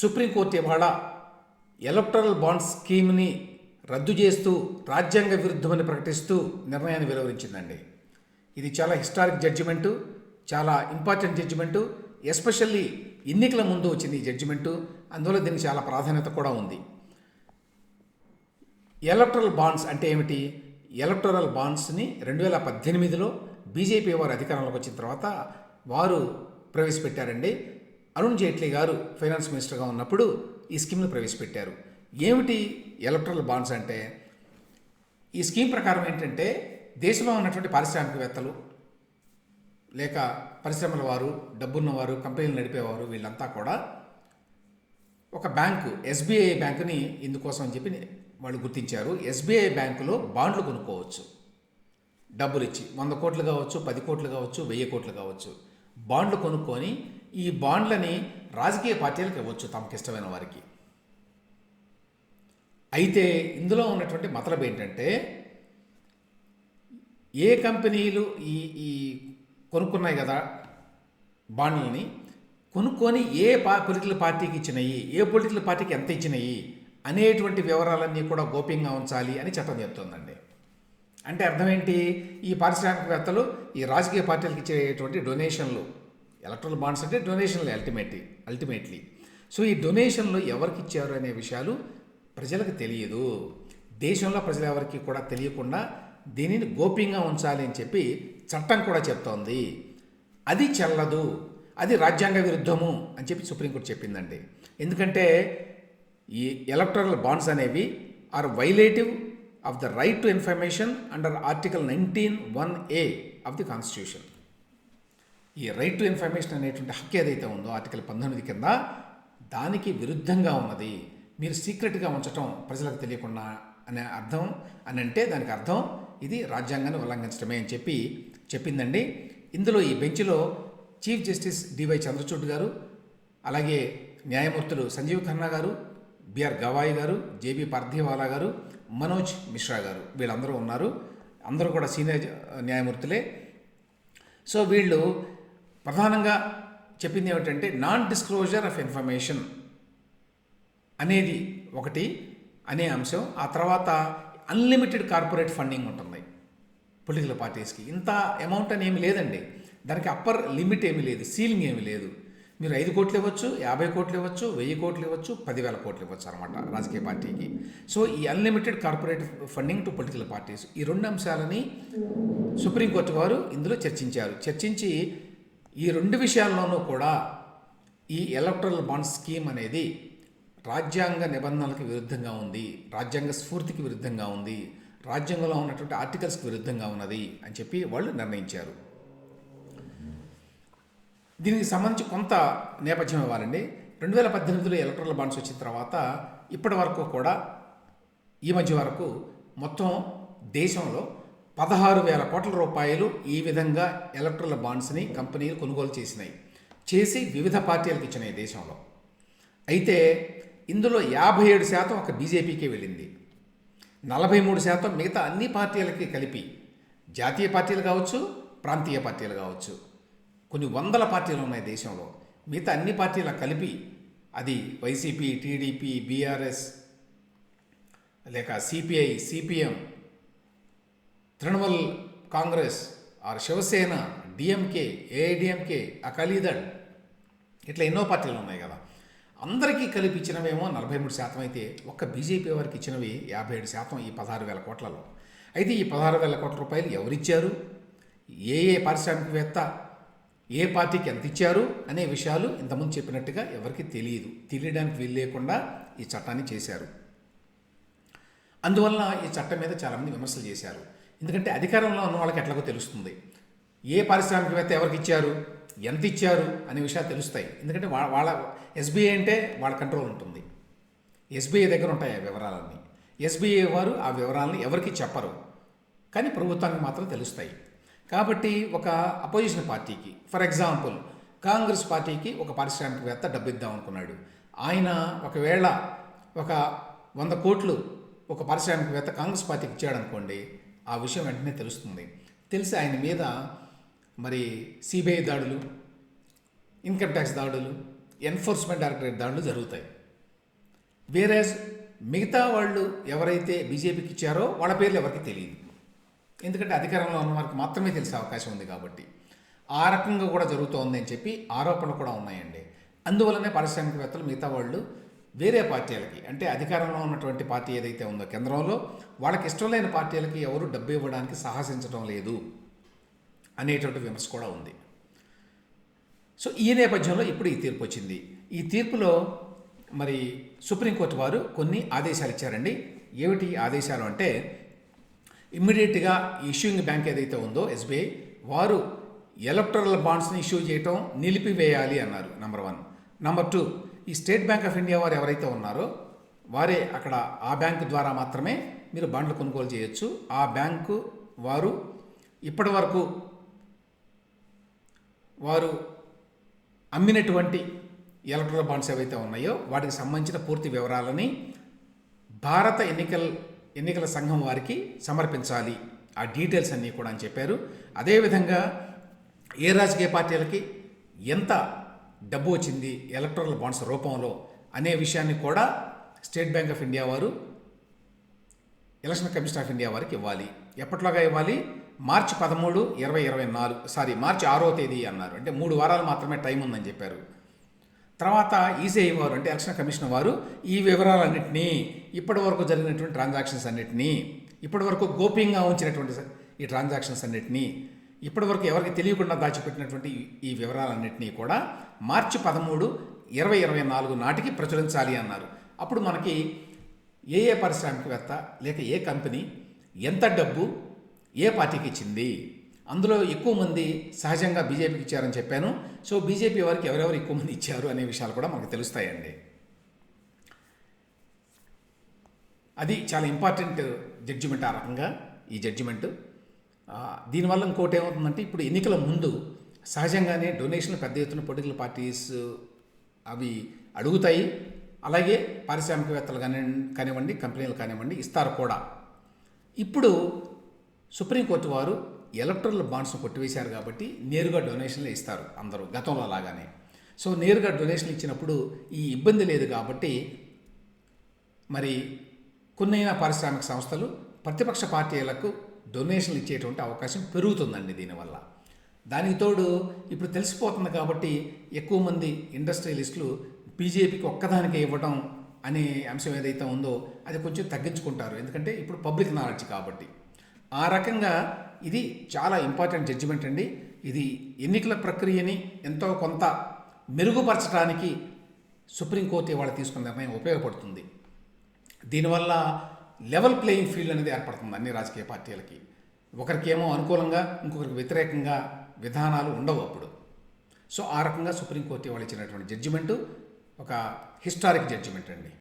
Supreme court ఇవాళ electoral bond స్కీమ్ని రద్దు చేస్తూ రాజ్యాంగ విరుద్ధమని ప్రకటిస్తూ నిర్ణయాన్ని వెలువరించిందండి. ఇది చాలా హిస్టారిక్ జడ్జిమెంటు చాలా ఇంపార్టెంట్ జడ్జిమెంటు ఎస్పెషల్లీ ఎన్నికల ముందు వచ్చింది ఈ జడ్జిమెంటు అందువల్ల దీనికి చాలా ప్రాధాన్యత కూడా ఉంది. ఎలక్టరల్ బాండ్స్ అంటే ఏమిటి? ఎలక్టరల్ బాండ్స్ని రెండు వేల పద్దెనిమిదిలో బీజేపీ వారు అధికారంలోకి వచ్చిన తర్వాత వారు ప్రవేశపెట్టారండి. అరుణ్ జైట్లీ గారు ఫైనాన్స్ మినిస్టర్గా ఉన్నప్పుడు ఈ స్కీమ్ను ప్రవేశపెట్టారు. ఏమిటి ఎలక్ట్రల్ బాండ్స్ అంటే? ఈ స్కీమ్ ప్రకారం ఏంటంటే దేశంలో ఉన్నటువంటి పారిశ్రామికవేత్తలు లేక పరిశ్రమల వారు డబ్బున్నవారు కంపెనీలు నడిపేవారు వీళ్ళంతా కూడా ఒక బ్యాంకు ఎస్బీఐ బ్యాంకుని ఇందుకోసం అని చెప్పి వాళ్ళు గుర్తించారు. ఎస్బీఐ బ్యాంకులో బాండ్లు కొనుక్కోవచ్చు. డబ్బులు ఇచ్చి వంద కోట్లు కావచ్చు పది కోట్లు కావచ్చు వెయ్యి కోట్లు కావచ్చు. బాండ్లు కొనుక్కొని ఈ బాండ్లని రాజకీయ పార్టీలకు ఇవ్వచ్చు తమకు ఇష్టమైన వారికి. అయితే ఇందులో ఉన్నటువంటి మతలబ్ ఏంటంటే ఏ కంపెనీలు ఈ ఈ కొనుక్కున్నాయి కదా బాండ్లని కొనుక్కొని ఏ పా పొలిటికల్ పార్టీకి ఇచ్చినాయి ఏ పొలిటికల్ పార్టీకి ఎంత ఇచ్చినాయి అనేటువంటి వివరాలన్నీ కూడా గోప్యంగా ఉంచాలి అని చట్టం చెప్తుందండి. అంటే అర్థం ఏంటి? ఈ పారిశ్రామికవేత్తలు ఈ రాజకీయ పార్టీలకు ఇచ్చేటువంటి డొనేషన్లు ఎలక్ట్రల్ బాండ్స్ అంటే డొనేషన్లు అల్టిమేట్లీ అల్టిమేట్లీ సో ఈ డొనేషన్లు ఎవరికి ఇచ్చారు అనే విషయాలు ప్రజలకు తెలియదు. దేశంలో ప్రజలు ఎవరికి కూడా తెలియకుండా దీనిని గోప్యంగా ఉంచాలి అని చెప్పి చట్టం కూడా చెప్తోంది. అది చెల్లదు అది రాజ్యాంగ విరుద్ధము అని చెప్పి సుప్రీంకోర్టు చెప్పిందండి. ఎందుకంటే ఈ ఎలక్ట్రల్ బాండ్స్ అనేవి are violative of the right to information under article nineteen one A of the constitution ఈ రైట్ టు ఇన్ఫర్మేషన్ అనేటువంటి హక్కు ఏదైతే ఉందో ఆర్టికల్ పంతొమ్మిది కింద దానికి విరుద్ధంగా ఉన్నది. మీరు సీక్రెట్గా ఉంచటం ప్రజలకు తెలియకుండా అనే అర్థం అని అంటే దానికి అర్థం ఇది రాజ్యాంగాన్ని ఉల్లంఘించడమే అని చెప్పి చెప్పిందండి. ఇందులో ఈ బెంచ్లో చీఫ్ జస్టిస్ డివై చంద్రచూడ్ గారు అలాగే న్యాయమూర్తులు సంజీవ్ ఖన్నా గారు బిఆర్ గవాయి గారు జేబి పార్థివాలా గారు మనోజ్ మిశ్రా గారు వీళ్ళందరూ ఉన్నారు. అందరూ కూడా సీనియర్ న్యాయమూర్తులే. సో వీళ్ళు ప్రధానంగా చెప్పింది ఏమిటంటే నాన్ డిస్క్లోజర్ ఆఫ్ ఇన్ఫర్మేషన్ అనేది ఒకటి అనే అంశం. ఆ తర్వాత అన్లిమిటెడ్ కార్పొరేట్ ఫండింగ్ ఉంటుంది పొలిటికల్ పార్టీస్కి ఇంత అమౌంట్ అని ఏమి లేదండి. దానికి అప్పర్ లిమిట్ ఏమీ లేదు సీలింగ్ ఏమీ లేదు. మీరు ఐదు కోట్లు ఇవ్వచ్చు యాభై కోట్లు ఇవ్వచ్చు వెయ్యి కోట్లు ఇవ్వచ్చు పదివేల కోట్లు ఇవ్వచ్చు అనమాట రాజకీయ పార్టీకి. సో ఈ unlimited corporate funding to political parties ఈ రెండు అంశాలని సుప్రీంకోర్టు వారు ఇందులో చర్చించారు. చర్చించి ఈ రెండు విషయాల్లోనూ కూడా ఈ ఎలక్ట్రల్ బాండ్ స్కీమ్ అనేది రాజ్యాంగ నిబంధనలకు విరుద్ధంగా ఉంది రాజ్యాంగ స్ఫూర్తికి విరుద్ధంగా ఉంది రాజ్యాంగంలో ఉన్నటువంటి ఆర్టికల్స్కి విరుద్ధంగా ఉన్నది అని చెప్పి వాళ్ళు నిర్ణయించారు. దీనికి సంబంధించి కొంత నేపథ్యం ఇవ్వాలండి. రెండు వేల పద్దెనిమిదిలో ఎలక్ట్రల్ బాండ్స్ వచ్చిన తర్వాత ఇప్పటి వరకు కూడా ఈ మధ్య వరకు మొత్తం దేశంలో పదహారు వేల కోట్ల రూపాయలు ఈ విధంగా ఎలక్ట్రల్ బాండ్స్ని కంపెనీలు కొనుగోలు చేసినాయి. చేసి వివిధ పార్టీలకు ఇచ్చినాయి దేశంలో. అయితే ఇందులో యాభై ఏడు శాతం ఒక బీజేపీకి వెళ్ళింది. నలభై మూడు శాతం మిగతా అన్ని పార్టీలకి కలిపి జాతీయ పార్టీలు కావచ్చు ప్రాంతీయ పార్టీలు కావచ్చు. కొన్ని వందల పార్టీలు ఉన్నాయి దేశంలో. మిగతా అన్ని పార్టీల కలిపి అది వైసీపీ టీడీపీ బీఆర్ఎస్ లేక CPI CPM Trinamool Congress or Shiv Sena DMK AIADMK Akali Dal ఇట్లా ఎన్నో పార్టీలు ఉన్నాయి కదా. అందరికీ కలిపి ఇచ్చినవేమో నలభై మూడు శాతం అయితే ఒక్క బీజేపీ వారికి ఇచ్చినవి యాభై ఏడు శాతం ఈ పదహారు వేల కోట్లలో. అయితే ఈ పదహారు వేల కోట్ల రూపాయలు ఎవరిచ్చారు? ఏ ఏ పారిశ్రామికవేత్త? ఏ పార్టీకి ఎంత ఇచ్చారు? అనే విషయాలు ఇంతకుముందు చెప్పినట్టుగా ఎవరికి తెలియదు. తెలియడానికి వీలు లేకుండా ఈ చట్టాన్ని చేశారు. అందువల్ల ఈ చట్టం మీద చాలామంది విమర్శలు చేశారు. ఎందుకంటే అధికారంలో ఉన్న వాళ్ళకి ఎట్లాగో తెలుస్తుంది. ఏ పారిశ్రామికవేత్త ఎవరికి ఇచ్చారు? ఎంత ఇచ్చారు? అనే విషయాలు తెలుస్తాయి. ఎందుకంటే వా- వాళ్ళ ఎస్బీఐ అంటే వాళ్ళ కంట్రోల్ ఉంటుంది. ఎస్బీఐ దగ్గర ఉంటాయి ఆ వివరాలన్నీ. ఎస్బీఐ వారు ఆ వివరాలను ఎవరికి చెప్పరు. కానీ ప్రభుత్వానికి మాత్రం తెలుస్తాయి. కాబట్టి ఒక అపోజిషన్ పార్టీకి ఫర్ ఎగ్జాంపుల్ కాంగ్రెస్ పార్టీకి ఒక పారిశ్రామికవేత్త డబ్బిద్దాం అనుకున్నాడు. ఆయన ఒకవేళ ఒక వంద కోట్లు ఒక పారిశ్రామికవేత్త కాంగ్రెస్ పార్టీకి ఇచ్చాడనుకోండి ఆ విషయం వెంటనే తెలుస్తుంది. తెలిసి ఆయన మీద మరి సిబిఐ దాడులు ఇన్కమ్ ట్యాక్స్ దాడులు ఎన్ఫోర్స్మెంట్ డైరెక్టరేట్ దాడులు జరుగుతాయి. వేరే మిగతా వాళ్ళు ఎవరైతే బీజేపీకి ఇచ్చారో వాళ్ళ పేర్లు ఎవరికి తెలియదు. ఎందుకంటే అధికారంలో ఉన్న వారికి మాత్రమే తెలిసే అవకాశం ఉంది కాబట్టి. ఆ రకంగా కూడా జరుగుతోందని చెప్పి ఆరోపణలు కూడా ఉన్నాయండి. అందువల్లనే పారిశ్రామికవేత్తలు మిగతా వాళ్ళు వేరే పార్టీలకి అంటే అధికారంలో ఉన్నటువంటి పార్టీ ఏదైతే ఉందో కేంద్రంలో వాళ్ళకి ఇష్టం లేని పార్టీలకి ఎవరు డబ్బు ఇవ్వడానికి సాహసించడం లేదు అనేటువంటి విమర్శ కూడా ఉంది. సో ఈ నేపథ్యంలో ఇప్పుడు ఈ తీర్పు వచ్చింది. ఈ తీర్పులో మరి సుప్రీంకోర్టు వారు కొన్ని ఆదేశాలు ఇచ్చారండి. ఏమిటి ఆదేశాలు అంటే ఇమ్మీడియట్గా ఇష్యూయింగ్ బ్యాంక్ ఏదైతే ఉందో ఎస్బీఐ వారు ఎలక్ట్రల్ బాండ్స్ని ఇష్యూ చేయటం నిలిపివేయాలి అన్నారు నెంబర్ వన్. నెంబర్ టూ ఈ స్టేట్ బ్యాంక్ ఆఫ్ ఇండియా వారు ఎవరైతే ఉన్నారో వారే అక్కడ ఆ బ్యాంకు ద్వారా మాత్రమే మీరు బాండ్లు కొనుగోలు చేయొచ్చు. ఆ బ్యాంకు వారు ఇప్పటి వరకు వారు అమ్మినటువంటి ఎలక్ట్రల్ బాండ్స్ ఏవైతే ఉన్నాయో వాటికి సంబంధించిన పూర్తి వివరాలని భారత ఎన్నికల ఎన్నికల సంఘం వారికి సమర్పించాలి. ఆ డీటెయిల్స్ అన్నీ కూడా అని చెప్పారు. అదేవిధంగా ఏ రాజకీయ పార్టీలకి ఎంత డబ్బు వచ్చింది ఎలక్ట్రల్ బాండ్స్ రూపంలో అనే విషయాన్ని కూడా స్టేట్ బ్యాంక్ ఆఫ్ ఇండియా వారు ఎలక్షన్ కమిషన్ ఆఫ్ ఇండియా వారికి ఇవ్వాలి. ఎప్పట్లాగా ఇవ్వాలి? మార్చి పదమూడు ఇరవై ఇరవై నాలుగు సారీ మార్చి ఆరో తేదీ అన్నారు. అంటే మూడు వారాలు మాత్రమే టైం ఉందని చెప్పారు. తర్వాత ఈసీఐ వారు అంటే ఎలక్షన్ కమిషన్ వారు ఈ వివరాలన్నింటినీ ఇప్పటి వరకు జరిగినటువంటి ట్రాన్సాక్షన్స్ అన్నిటినీ ఇప్పటి వరకు గోప్యంగా ఉంచినటువంటి ఈ ట్రాన్సాక్షన్స్ అన్నింటినీ ఇప్పటివరకు ఎవరికి తెలియకుండా దాచిపెట్టినటువంటి ఈ- వివరాలన్నింటినీ కూడా మార్చి పదమూడు ఇరవై ఇరవై నాలుగు నాటికి ప్రచురించాలి అన్నారు. అప్పుడు మనకి ఏ ఏ పారిశ్రామికవేత్త లేక ఏ కంపెనీ ఎంత డబ్బు ఏ పార్టీకి ఇచ్చింది? అందులో ఎక్కువ మంది సహజంగా బీజేపీకి ఇచ్చారని చెప్పాను. సో బీజేపీ వారికి ఎవరెవరు ఎక్కువ మంది ఇచ్చారు అనే విషయాలు కూడా మనకు తెలుస్తాయండి. అది చాలా ఇంపార్టెంట్ జడ్జిమెంట్ ఆ రకంగా ఈ జడ్జిమెంట్. దీనివల్ల ఇంకోటి ఏమవుతుందంటే ఇప్పుడు ఎన్నికల ముందు సహజంగానే డొనేషన్లు పెద్ద ఎత్తున పొలిటికల్ పార్టీస్ అవి అడుగుతాయి. అలాగే పారిశ్రామికవేత్తలు కానీ కానివ్వండి కంపెనీలు కానివ్వండి ఇస్తారు కూడా. ఇప్పుడు సుప్రీంకోర్టు వారు ఎలక్ట్రల్ బాండ్స్ను కొట్టివేశారు కాబట్టి నేరుగా డొనేషన్లు ఇస్తారు అందరూ గతంలో అలాగానే. సో నేరుగా డొనేషన్లు ఇచ్చినప్పుడు ఈ ఇబ్బంది లేదు కాబట్టి మరి కొన్నైనా పారిశ్రామిక సంస్థలు ప్రతిపక్ష పార్టీలకు డొనేషన్లు ఇచ్చేటువంటి అవకాశం పెరుగుతుందండి దీనివల్ల. దానికి తోడు ఇప్పుడు తెలిసిపోతుంది కాబట్టి ఎక్కువ మంది ఇండస్ట్రియలిస్టులు బీజేపీకి ఒక్కదానికే ఇవ్వడం అనే అంశం ఏదైతే ఉందో అది కొంచెం తగ్గించుకుంటారు. ఎందుకంటే ఇప్పుడు పబ్లిక్ నాలెడ్జ్ కాబట్టి. ఆ రకంగా ఇది చాలా ఇంపార్టెంట్ జడ్జిమెంట్ అండి. ఇది ఎన్నికల ప్రక్రియని ఎంతో కొంత మెరుగుపరచడానికి సుప్రీంకోర్టు ఇవాళ తీసుకున్న నిర్ణయం ఉపయోగపడుతుంది. దీనివల్ల లెవెల్ ప్లేయింగ్ ఫీల్డ్ అనేది ఏర్పడుతుంది అన్ని రాజకీయ పార్టీలకి. ఒకరికేమో అనుకూలంగా ఇంకొకరికి వ్యతిరేకంగా విధానాలు ఉండవు అప్పుడు. సో ఆ రకంగా సుప్రీంకోర్టు ఇవాళ ఇచ్చినటువంటి జడ్జిమెంటు ఒక హిస్టారిక్ జడ్జిమెంట్ అండి.